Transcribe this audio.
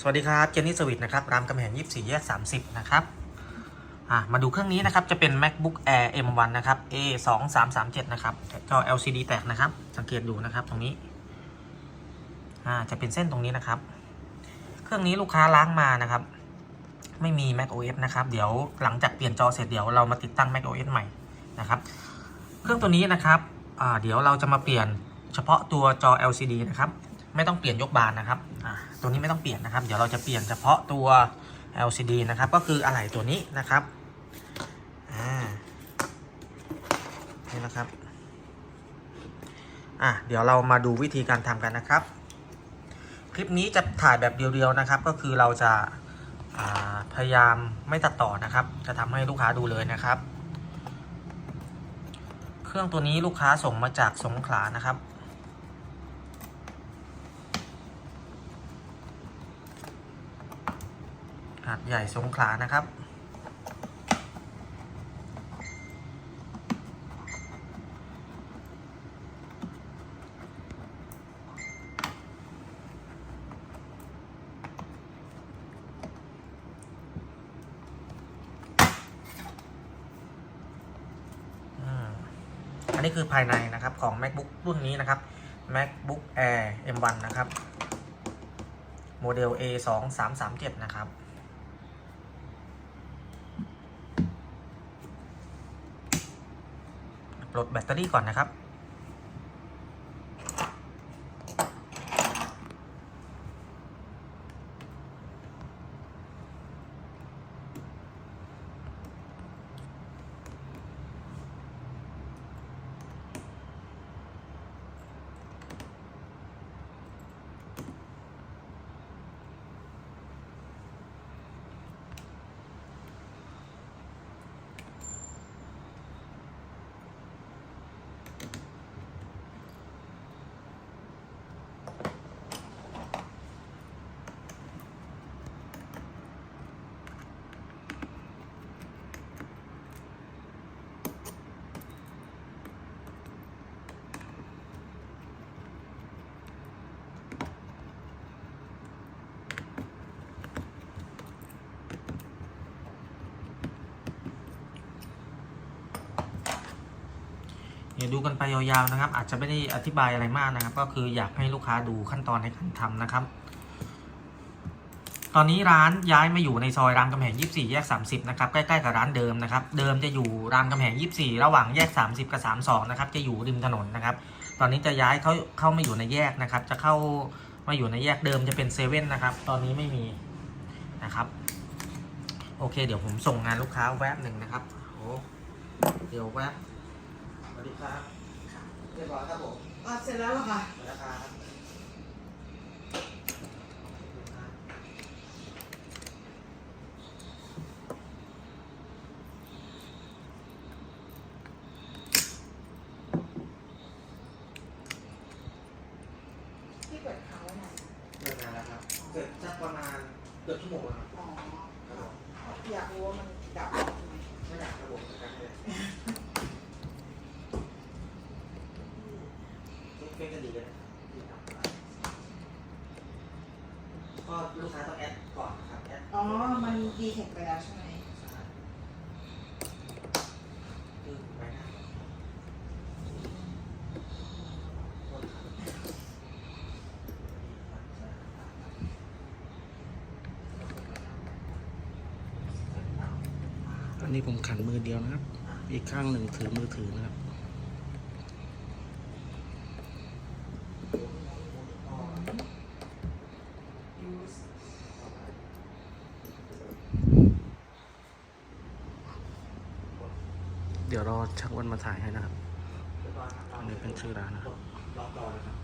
สวัสดีครับเจนนี่สวิตนะครับรามกำแหง24 แยก 30 นะครับมาดูเครื่องนี้นะครับ จะเป็น macbook air m1 นะครับ a 2 3 3 7นะครับจอ lcd แตกนะครับ สังเกตดูนะครับตรงนี้จะเป็นเส้นตรงนี้นะครับ เครื่องนี้ลูกค้าล้างมานะครับ ไม่มี mac os นะครับ เดี๋ยวหลังจากเปลี่ยนจอเสร็จเดี๋ยวเรามาติดตั้ง mac os ใหม่นะครับ เครื่องตัวนี้นะครับเดี๋ยวเราจะมาเปลี่ยนเฉพาะตัวจอ LCD นะครับ ไม่ต้องเปลี่ยนยกบานนะครับตัวนี้ไม่ต้องเปลี่ยนนะครับ เดี๋ยวเราจะเปลี่ยนเฉพาะตัว LCD นะครับ ก็คืออะไหล่ตัวนี้นะครับนี่นะครับอะเดี๋ยวเรามาดูวิธีการทำกันนะครับ คลิปนี้จะถ่ายแบบเดียวๆนะครับ ก็คือเราจะาพยายามไม่ตัดต่อนะครับ จะทำให้ลูกค้าดูเลยนะครับ เครื่องตัวนี้ลูกค้าส่งมาจากสงขลานะครับ หาดใหญ่สงขลานะครับ อันนี้คือภายในนะครับของ macbook รุ่นนี้นะครับ macbook air m1 นะครับ โมเดล a 2 3 3 7นะครับ ปลดแบตเตอรี่ก่อนนะครับ เดี๋ยวดูกันไปยาวๆนะครับ อาจจะไม่ได้อธิบายอะไรมากนะครับ ก็คืออยากให้ลูกค้าดูขั้นตอนในการทำนะครับ ตอนนี้ร้านย้ายมาอยู่ในซอยรามคำแหง 24 แยก 30 นะครับ ใกล้ๆกับร้านเดิมนะครับ เดิมจะอยู่รามคำแหง 24 ระหว่างแยก 30 กับ 32 นะครับ จะอยู่ริมถนนนะครับ ตอนนี้จะย้ายเขาเข้ามาอยู่ในแยกนะครับ จะเข้ามาอยู่ในแยกเดิมจะเป็นเซเว่นนะครับ ตอนนี้ไม่มีนะครับ โอเค เดี๋ยวผมส่งงานลูกค้าแวบหนึ่งนะครับโอ้เดี๋ยวแวบ ดีครับเรียบร้อยครับผมอะเสร็จแล้วเหรอคะสวัสดีครับที่เปิดเขาไว้ไหนเลิกงานแล้วครับ เสร็จสักประมาณเกือบชั่วโมงแล้วครับอ๋อ ครับผมอยากรู้ว่ามันดับทำไม ไม่อยากระบบนะครับเลย เช็คก็ดีเลยก็ลูกค้าต้องแอดก่อนนะครับแอดอ๋อ มันดีเทคไปแล้วใช่ไหมคือไปหน้าอันนี้ผมขันมือเดียวนะครับ อีกข้างหนึ่งถือมือถือนะครับ เดี๋ยวรอชักวันมาถ่ายให้นะครับ อันนี้เป็นชื่อร้านนะครับล็อกรอนะครับ